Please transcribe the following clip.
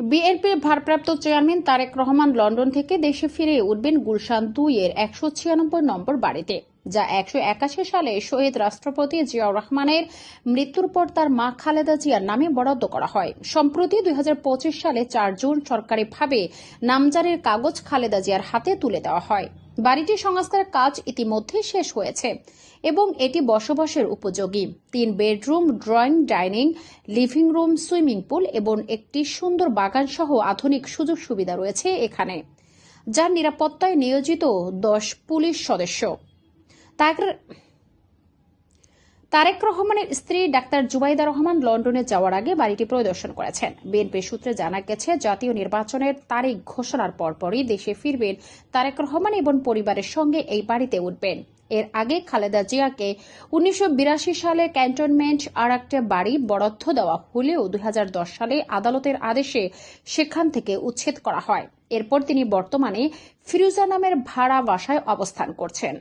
বিএনপির ভারপ্রাপ্ত chairman Tarique Rahman London থেকে দেশে ফিরে উঠবেন গুলশান দুই এর একশো ছিয়ানব্বই নম্বর বাড়িতে, যা একশো একাশি সালে শহীদ রাষ্ট্রপতি জিয়াউর রহমানের মৃত্যুর পর তার মা খালেদা জিয়ার নামে বরাদ্দ করা হয়। সম্প্রতি দুই হাজার পঁচিশ সালে চার জুন সরকারিভাবে নামজারির কাগজ খালেদা জিয়ার হাতে তুলে দেওয়া হয়। বাড়িটি সংস্কারের কাজ ইতিমধ্যে শেষ হয়েছে এবং এটি বসবাসের উপযোগী। তিন bedroom, drawing, dining, living room, swimming pool এবং একটি সুন্দর বাগান সহ আধুনিক সুযোগ সুবিধা রয়েছে এখানে, যার নিরাপত্তায় নিয়োজিত দশ পুলিশ সদস্য। তারেক- তারেক রহমানের স্ত্রী ডাক্তার জুবাইদা রহমান লন্ডনে যাওয়ার আগে বাড়িটি পরিদর্শন করেছেন। বিএনপি সূত্রে জানা গেছে, জাতীয় নির্বাচনের তারিখ ঘোষণার পরপরই দেশে ফিরবেন তারেক রহমান এবং পরিবারের সঙ্গে এই বাড়িতে উঠবেন। এর আগে খালেদা জিয়াকে উনিশশো বিরাশি সালে ক্যান্টনমেন্ট আর একটা বাড়ি বরাদ্দ দেওয়া হলেও দু হাজার দশ সালে আদালতের আদেশে সেখান থেকে উচ্ছেদ করা হয়। এরপর তিনি বর্তমানে ফিরুজা নামের ভাড়া বাসায় অবস্থান করছেন।